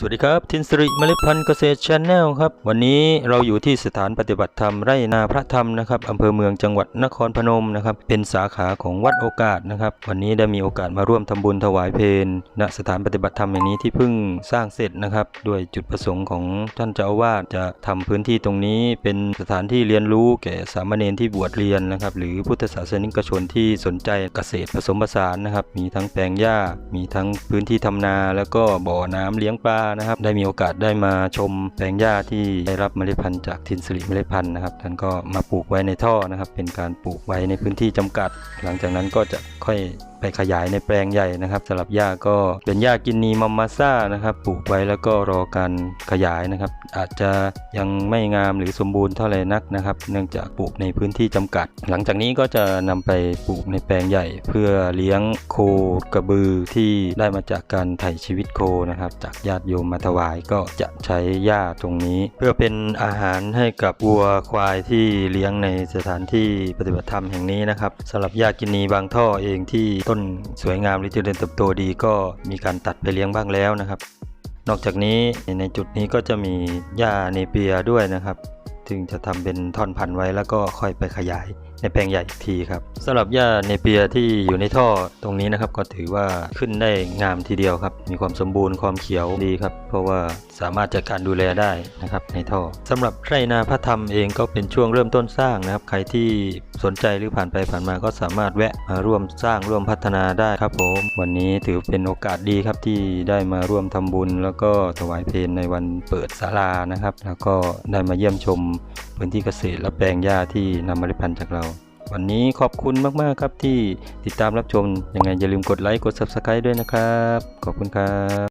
สวัสดีครับ ทินสริเมล็ดพันธุ์เกษตรชาแนลครับ วันนี้เราอยู่ที่สถานปฏิบัติธรรมไร่นาพระธรรมนะครับอำเภอเมืองจังหวัดนครพนมนะครับ เป็นสาขาของวัดโอกาสนะครับ วันนี้ได้มีโอกาสมาร่วมทำบุญถวายเพลณสถานปฏิบัติธรรมแห่งนี้ที่เพิ่งสร้างเสร็จนะครับด้วยจุดประสงค์ของท่านเจ้าอาวาสจะทำพื้นที่ตรงนี้ เป็นสถานที่เรียนรู้แก่สามเณรที่บวชเรียนนะครับ หรือพุทธศาสนิกชนที่สนใจเกษตรผสมผสานนะครับ มีทั้งแปลงหญ้า มีทั้งพื้นที่ทำนา แล้วก็บ่อน้ำเลี้ยงปลานะครับ ได้มีโอกาสได้มาชมแปลงหญ้าที่ได้รับเมล็ดพันธุ์จากทินสิริเมล็ดพันธุ์นะครับ ท่านก็มาปลูกไว้ในท่อนะครับ เป็นการปลูกไว้ในพื้นที่จำกัด หลังจากนั้นก็จะค่อยไปขยายในแปลงใหญ่นะครับสำหรับหญ้าก็เป็นหญ้ากินนีมัมมาซ่านะครับปลูกไว้แล้วก็รอการขยายนะครับ อาจจะยังไม่งามหรือสมบูรณ์เท่าไหร่นักนะครับ เนื่องจากปลูกในพื้นที่จำกัด หลังจากนี้ก็จะนำไปปลูกในแปลงใหญ่ เพื่อเลี้ยงโคกระบือที่ได้มาจากการไถ่ชีวิตโคนะครับ จากญาติโยมมาถวายก็จะใช้หญ้าตรงนี้ เพื่อเป็นอาหารให้กับวัวควายที่เลี้ยงในสถานที่ปฏิบัติธรรมแห่งนี้นะครับสำหรับหญ้ากินนีบางท่อเองที่ต้นสวยงามหรือเจริญเติบโตดีก็มีการตัดไปเลี้ยงบ้างแล้วนะครับ นอกจากนี้ในจุดนี้ก็จะมีหญ้าเนเปียด้วยนะครับ จึงจะทำเป็นท่อนพันธุ์ไว้แล้วก็ค่อยไปขยายในแปลงใหญ่อีกทีครับสำหรับหญ้าเนเปียที่อยู่ในท่อตรงนี้นะครับก็ถือว่าขึ้นได้งามทีเดียวครับ มีความสมบูรณ์ความเขียวดีครับ เพราะว่าสามารถจัดการดูแลได้นะครับในท่อสำหรับไร่นาพระธรรมเองก็เป็นช่วงเริ่มต้นสร้างนะครับ ใครที่สนใจหรือผ่านไปผ่านมาก็สามารถแวะมาร่วมสร้างร่วมพัฒนาได้ครับผมวันนี้ถือเป็นโอกาสดีครับที่ได้มาร่วมทำบุญ แล้วก็ถวายเพลในวันเปิดศาลานะครับ แล้วก็ได้มาเยี่ยมชมพื้นที่เกษตรและแปลงหญ้าที่นำเมล็ดพันธุ์จากเรา วันนี้ขอบคุณมาก ๆ ครับที่ติดตามรับชม ยังไงอย่าลืมกดไลค์ กด Subscribe ด้วยนะครับ ขอบคุณครับ